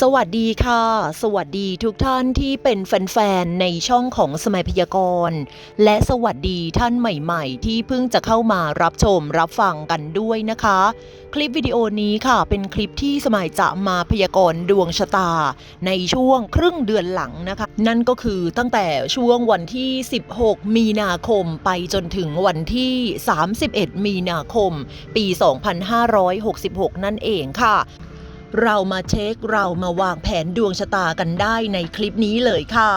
สวัสดีค่ะ สวัสดีทุกท่านที่เป็นแฟนๆ ในช่องของสมัยพยากรณ์ และสวัสดีท่านใหม่ๆ ที่เพิ่งจะเข้ามารับชมรับฟังกันด้วยนะคะ คลิปวิดีโอนี้ค่ะ เป็นคลิปที่สมัยจะมาพยากรณ์ดวงชะตา ในช่วงครึ่งเดือนหลังนะคะ นั่นก็คือตั้งแต่ช่วงวันที่ 16 มีนาคมไปจนถึงวันที่ 31 มีนาคม ปี 2566 นั่นเองค่ะ เรามาเช็คเรามาวางแผนดวงชะตากันได้ในคลิปนี้เลยค่ะ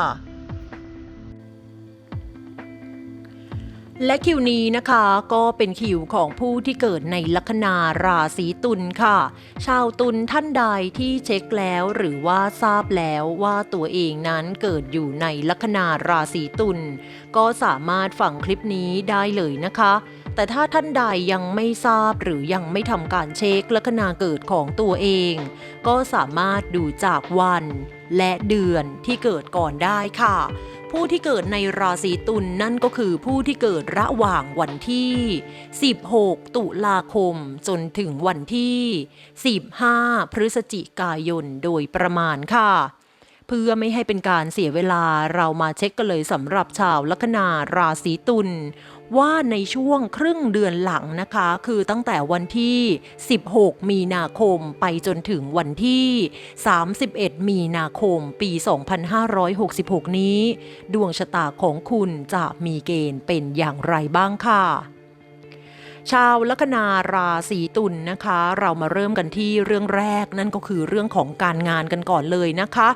และคิวนี้นะคะก็เป็นคิวของผู้ที่เกิดในลัคนาราศีตุลค่ะ ชาวตุลท่านใดที่เช็คแล้วหรือว่าทราบแล้วว่าตัวเองนั้นเกิดอยู่ในลัคนาราศีตุลก็สามารถฟังคลิปนี้ได้เลยนะคะ แต่ถ้าท่านใดยังไม่ทราบหรือยังไม่ทำการเช็คลัคนาเกิดของตัวเอง ก็สามารถดูจากวันและเดือนที่เกิดก่อนได้ค่ะ ผู้ที่เกิดในราศีตุลนนั่นก็คือผู้ที่เกิดระหว่างวันที่ 16 ตุลาคม จนถึงวันที่ 15 พฤศจิกายนโดยประมาณค่ะเพื่อไม่ให้เป็นการเสียเวลาเรามาเช็คกันเลยสำหรับชาวลัคนาราศีตุล ว่าในช่วงครึ่งเดือนหลังนะคะ คือตั้งแต่วันที่ 16 มีนาคมไปจนถึงวันที่ 31 มีนาคมปี 2566 นี้ ดวงชะตาของคุณจะมีเกณฑ์เป็นอย่างไรบ้างค่ะชาวลัคนาราศีตุลนนะคะ เรามาเริ่มกันที่เรื่องแรกนั่นก็คือเรื่องของการงานกันก่อนเลยนะคะ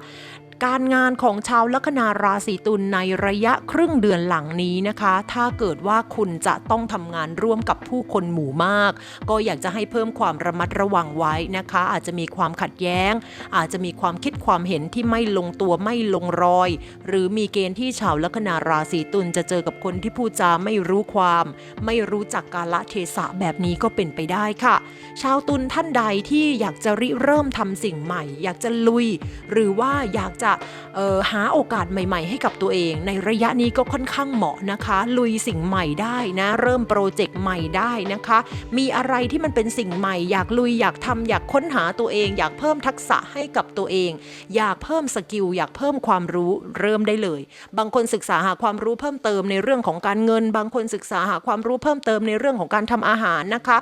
การงานของชาวลัคนาราศีตุลในระยะครึ่งเดือนหลังนี้นะคะ ถ้าเกิดว่าคุณจะต้องทำงานร่วมกับผู้คนหมู่มาก ก็อยากจะให้เพิ่มความระมัดระวังไว้นะคะ อาจจะมีความขัดแย้ง อาจจะมีความคิดความเห็นที่ไม่ลงตัวไม่ลงรอย หรือมีเกณฑ์ที่ชาวลัคนาราศีตุลจะเจอกับคนที่พูดจาไม่รู้ความ ไม่รู้จักกาลเทศะแบบนี้ก็เป็นไปได้ค่ะ ชาวตุลท่านใดที่อยากจะริเริ่มทำสิ่งใหม่ อยากจะลุย หรือว่าอยากจะออหาโอกาสใหม่ ๆ ให้กับตัวเอง ในระยะนี้ก็ค่อนข้างเหมาะนะคะ ลุยสิ่งใหม่ได้นะ เริ่มโปรเจกต์ใหม่ได้นะคะ มีอะไรที่มันเป็นสิ่งใหม่ อยากลุยอยากทำอยากค้นหาตัวเอง อยากเพิ่มทักษะให้กับตัวเอง อยากเพิ่มสกิลอยากเพิ่มความรู้เริ่มได้เลย บางคนศึกษาหาความรู้เพิ่มเติมในเรื่องของการเงิน บางคนศึกษาหาความรู้เพิ่มเติมในเรื่องของการทำอาหารนะคะ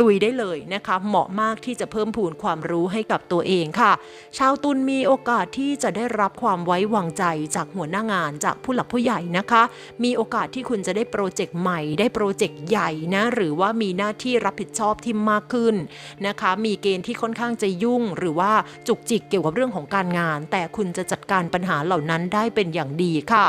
ลุยได้เลยนะคะเหมาะมากที่จะเพิ่มพูนความรู้ให้กับตัวเองค่ะ ชาวตุลมีโอกาสที่จะได้รับความไว้วางใจจากหัวหน้างานจากผู้หลักผู้ใหญ่นะคะ มีโอกาสที่คุณจะได้โปรเจกต์ใหม่ ได้โปรเจกต์ใหญ่นะหรือว่ามีหน้าที่รับผิดชอบที่มากขึ้นนะคะ มีเกณฑ์ที่ค่อนข้างจะยุ่ง หรือว่าจุกจิกเกี่ยวกับเรื่องของการงาน แต่คุณจะจัดการปัญหาเหล่านั้นได้เป็นอย่างดีค่ะ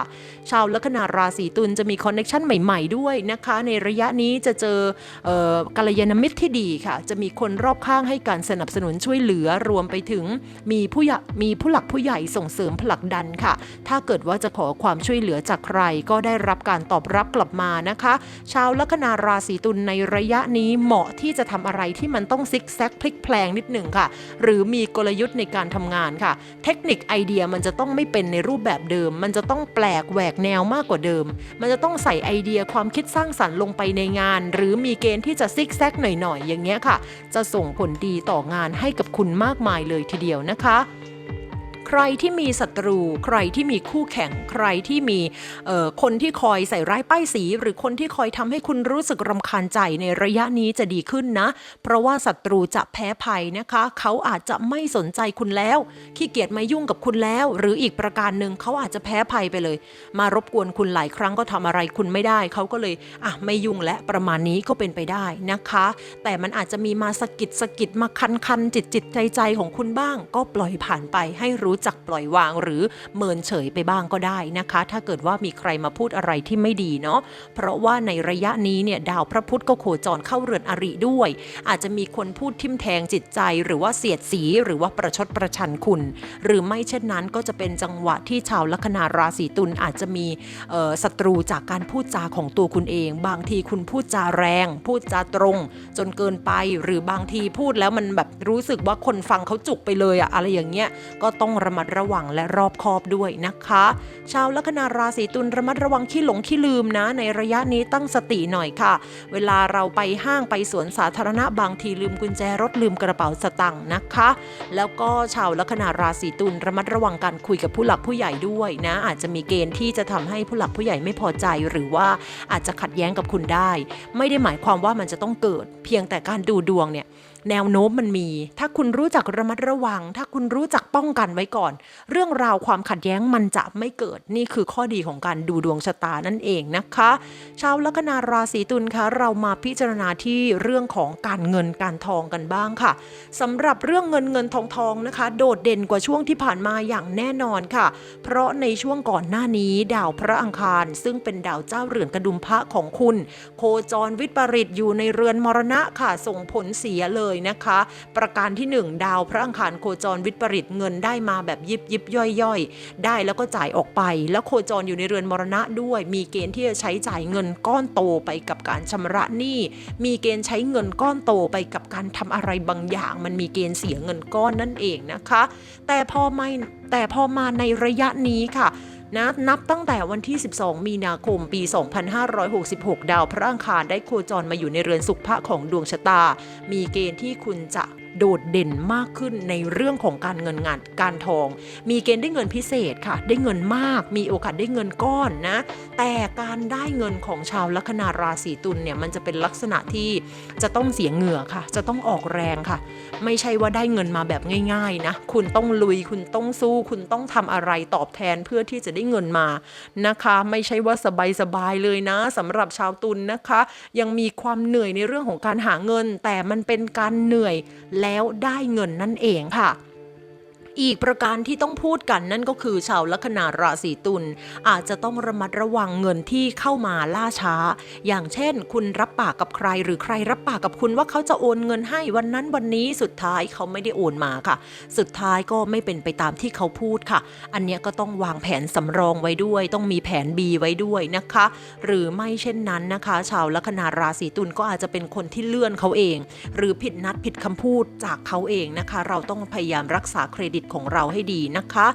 ชาวลัคนาราศีตุลจะมีคอนเนคชันใหม่ ๆ ด้วยนะคะ ในระยะนี้จะเจอออกัลยาณมิตรที่ดีค่ะ จะมีคนรอบข้างให้การสนับสนุนช่วยเหลือรวมไปถึง มีผู้มีผู้หลักผู้ใหญ่ส่งเสริมผลักดันค่ะ ถ้าเกิดว่าจะขอความช่วยเหลือจากใคร ก็ได้รับการตอบรับกลับมานะคะ ชาวลัคนาราศีตุลในระยะนี้เหมาะที่จะทำอะไรที่มันต้องซิกแซกพลิกแพลงนิดหนึ่งค่ะ หรือมีกลยุทธ์ในการทำงานค่ะ เทคนิคไอเดียมันจะต้องไม่เป็นในรูปแบบเดิม มันจะต้องแปลกแหวกแนวมากกว่าเดิม มันจะต้องใส่ไอเดียความคิดสร้างสรรค์ลงไปในงาน หรือมีเกณฑ์ที่จะซิกแซกหน่อยๆอย่างเงี้ยค่ะ จะส่งผลดีต่องานให้กับคุณมากมายเลยทีเดียวนะคะ ใครที่มีศัตรู ใครที่มีคู่แข่ง ใครที่มีคนที่คอยใส่ร้ายป้ายสี หรือคนที่คอยทำให้คุณรู้สึกรำคาญใจในระยะนี้จะดีขึ้นนะ เพราะว่าศัตรูจะแพ้ภัยนะคะ เขาอาจจะไม่สนใจคุณแล้ว ขี้เกียจมายุ่งกับคุณแล้ว หรืออีกประการหนึ่งเขาอาจจะแพ้ภัยไปเลย มารบกวนคุณหลายครั้งก็ทำอะไรคุณไม่ได้ เขาก็เลยอะไม่ยุ่งและประมาณนี้ก็เป็นไปได้นะคะ แต่มันอาจจะมีมาสกิดสกิดมาคันคันจิตจิตใจใจของคุณบ้าง ก็ปล่อยผ่านไปให้รูู้้จักปล่อยวางหรือเมินเฉยไปบ้างก็ได้นะคะ ถ้าเกิดว่ามีใครมาพูดอะไรที่ไม่ดีเนาะเพราะว่าในระยะนี้เนี่ยดาวพระพุธก็โคจรเข้าเรือนอริด้วย อาจจะมีคนพูดทิมแทงจิตใจ หรือว่าเสียดสีหรือว่าประชดประชันคุณ หรือไม่เช่นนั้นก็จะเป็นจังหวะที่ชาวลัคนาราศีตุลอาจจะมีศัตรูจากการพูดจาของตัวคุณเอง บางทีคุณพูดจาแรง พูดจาตรง จนเกินไปหรือบางทีพูดแล้วมันแบบรู้สึกว่าคนฟังเขาจุกไปเลยอะอะไรอย่างเงี้ยก็ต้องระมัดระวังและรอบคอบด้วยนะคะ ชาวลัคนาราศีตุลระมัดระวังขี้หลงขี้ลืมนะ ในระยะนี้ตั้งสติหน่อยค่ะ เวลาเราไปห้างไปสวนสาธารณะบางทีลืมกุญแจรถลืมกระเป๋าสตังค์นะคะ แล้วก็ชาวลัคนาราศีตุลระมัดระวังการคุยกับผู้หลักผู้ใหญ่ด้วยนะ อาจจะมีเกณฑ์ที่จะทำให้ผู้หลักผู้ใหญ่ไม่พอใจหรือว่าอาจจะขัดแย้งกับคุณได้ ไม่ได้หมายความว่ามันจะต้องเกิด เพียงแต่การดูดวงเนี่ย แนวโน้มมันมี ถ้าคุณรู้จักระมัดระวัง ถ้าคุณรู้จักป้องกันไว้ก่อน เรื่องราวความขัดแย้งมันจะไม่เกิดนี่คือข้อดีของการดูดวงชะตานั่นเองนะคะชาวลัคนาราศีตุลคะเรามาพิจารณาที่เรื่องของการเงินการทองกันบ้างค่ะสำหรับเรื่องเงินเงินทองทองนะคะ โดดเด่นกว่าช่วงที่ผ่านมาอย่างแน่นอนค่ะ เพราะในช่วงก่อนหน้านี้ดาวพระอังคาร ซึ่งเป็นดาวเจ้าเรือนกระดุมพระของคุณ โคจรวิปริตอยู่ในเรือนมรณะค่ะส่งผลเสียเลยนะคะ ประการที่ 1 ดาวพระอังคารโคจรวิปริตเงินได้มาแบบยิบยิบย่อยย่อยได้แล้วก็จ่ายออกไป แล้วโคจรอยู่ในเรือนมรณะด้วย มีเกณฑ์ที่จะใช้จ่ายเงินก้อนโตไปกับการชำระหนี้มีเกณฑ์ใช้เงินก้อนโตไปกับการทำอะไรบางอย่าง มันมีเกณฑ์เสียเงินก้อนนั่นเองนะคะ แต่พอไม่แต่พอมาในระยะนี้ค่ะ นะนับตั้งแต่วันที่ 12 มีนาคมปี 2566 ดาวพระอังคารได้โคจรมาอยู่ในเรือนสุขภะของดวงชะตา มีเกณฑ์ที่คุณจะ โดดเด่นมากขึ้นในเรื่องของการเงินงานการทอง มีเกณฑ์ได้เงินพิเศษค่ะ ได้เงินมาก มีโอกาสได้เงินก้อนนะ แต่การได้เงินของชาวลัคนาราศีตุลเนี่ยมันจะเป็นลักษณะที่จะต้องเสียเหงื่อค่ะ จะต้องออกแรงค่ะ ไม่ใช่ว่าได้เงินมาแบบง่ายๆนะ คุณต้องลุย คุณต้องสู้ คุณต้องทำอะไรตอบแทนเพื่อที่จะได้เงินมานะคะ ไม่ใช่ว่าสบายๆเลยนะสำหรับชาวตุลนะคะ ยังมีความเหนื่อยในเรื่องของการหาเงิน แต่มันเป็นการเหนื่อยแลแล้วได้เงินนั่นเองค่ะ อีกประการที่ต้องพูดกันนั่นก็คือชาวลัคนาราศีตุลอาจจะต้องระมัดระวังเงินที่เข้ามาล่าช้า อย่างเช่น คุณรับปากกับใคร หรือใครรับปากกับคุณว่าเขาจะโอนเงินให้วันนั้นวันนี้สุดท้ายเขาไม่ได้โอนมาค่ะ สุดท้ายก็ไม่เป็นไปตามที่เขาพูดค่ะ อันเนี้ยก็ต้องวางแผนสำรองไว้ด้วย ต้องมีแผน B ไว้ด้วยนะคะ หรือไม่เช่นนั้นนะคะ ชาวลัคนาราศีตุลก็อาจจะเป็นคนที่เลื่อนเขาเอง หรือผิดนัดผิดคำพูดจากเขาเองนะคะ เราต้องพยายามรักษาเครดิตของเราให้ดีนะคะ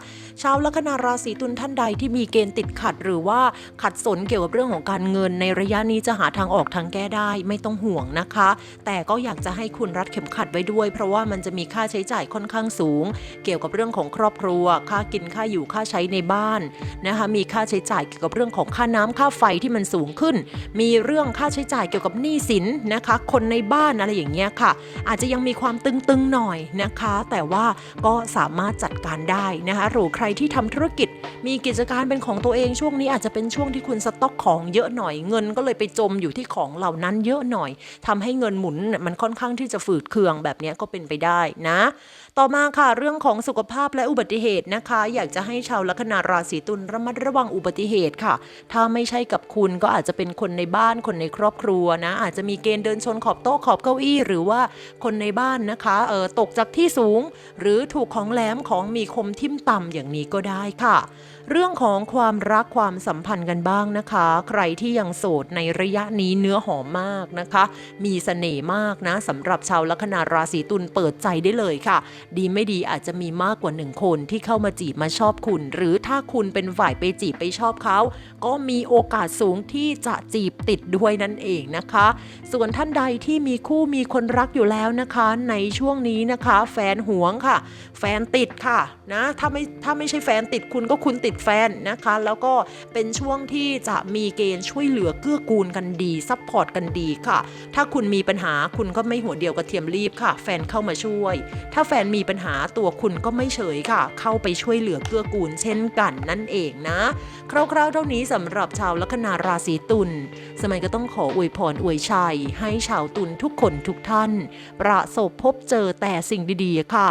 ชาวลัคนาราศีตุลท่านใดที่มีเกณฑ์ติดขัด หรือว่าขัดสนเกี่ยวกับเรื่องของการเงิน ในระยะนี้จะหาทางออกทางแก้ได้ไม่ต้องห่วงนะคะ แต่ก็อยากจะให้คุณรัดเข็มขัดไว้ด้วย เพราะว่ามันจะมีค่าใช้จ่ายค่อนข้างสูง เกี่ยวกับเรื่องของครอบครัว ค่ากินค่าอยู่ค่าใช้ในบ้านนะคะมีค่าใช้จ่ายเกี่ยวกับเรื่องของค่าน้ำค่าไฟที่มันสูงขึ้น มีเรื่องค่าใช้จ่ายเกี่ยวกับหนี้สินนะคะ คนในบ้านอะไรอย่างเงี้ยค่ะ อาจจะยังมีความตึงๆหน่อยนะคะ แต่ว่าก็สามารถจัดการได้นะคะหรือใครที่ทำธุรกิจ มีกิจการเป็นของตัวเองช่วงนี้อาจจะเป็นช่วงที่คุณสต็อกของเยอะหน่อยเงิน ก็เลยไปจมอยู่ที่ของเหล่านั้นเยอะหน่อยทำให้เงินหมุนมันค่อนข้างที่จะฝืดเคืองแบบนี้ก็เป็นไปได้นะ ต่อมาค่ะเรื่องของสุขภาพและอุบัติเหตุนะคะ อยากจะให้ชาวลัคนาราศีตุลระมัดระวังอุบัติเหตุค่ะ ถ้าไม่ใช่กับคุณก็อาจจะเป็นคนในบ้านคนในครอบครัวนะ อาจจะมีเกณฑ์เดินชนขอบโต๊ะขอบเก้าอี้ หรือว่าคนในบ้านนะคะเออตกจากที่สูง หรือถูกของแหลมของมีคมทิ่มต่ำอย่างนี้ก็ได้ค่ะ เรื่องของความรักความสัมพันธ์กันบ้างนะคะ ใครที่ยังโสดในระยะนี้เนื้อหอมมากนะคะ มีเสน่ห์มากนะสำหรับชาวลัคนาราศีตุลเปิดใจได้เลยค่ะ ดีไม่ดีอาจจะมีมากกว่าหนึ่งคนที่เข้ามาจีบมาชอบคุณ หรือถ้าคุณเป็นฝ่ายไปจีบไปชอบเขาก็มีโอกาสสูงที่จะจีบติดด้วยนั่นเองนะคะ ส่วนท่านใดที่มีคู่มีคนรักอยู่แล้วนะคะ ในช่วงนี้นะคะ แฟนหวงค่ะ แฟนติดค่ะนะถ้าไม่ถ้าไม่ใช่แฟนติดคุณก็คุณติดแฟนนะคะ แล้วก็เป็นช่วงที่จะมีเกณฑ์ช่วยเหลือเกื้อกูลกันดีซัพพอร์ตกันดีค่ะ ถ้าคุณมีปัญหาคุณก็ไม่หัวเดียวกระเทียมรีบค่ะ แฟนเข้ามาช่วย ถ้าแฟนมีปัญหาตัวคุณก็ไม่เฉยค่ะ เข้าไปช่วยเหลือเกื้อกูลเช่นกันนั่นเองนะ คร่าวๆเท่านี้สำหรับชาวลัคนาราศีตุลสมัยก็ต้องขออวยพรอวยชัย ให้ชาวตุลทุกคนทุกท่าน ประสบพบเจอแต่สิ่งดีๆค่ะ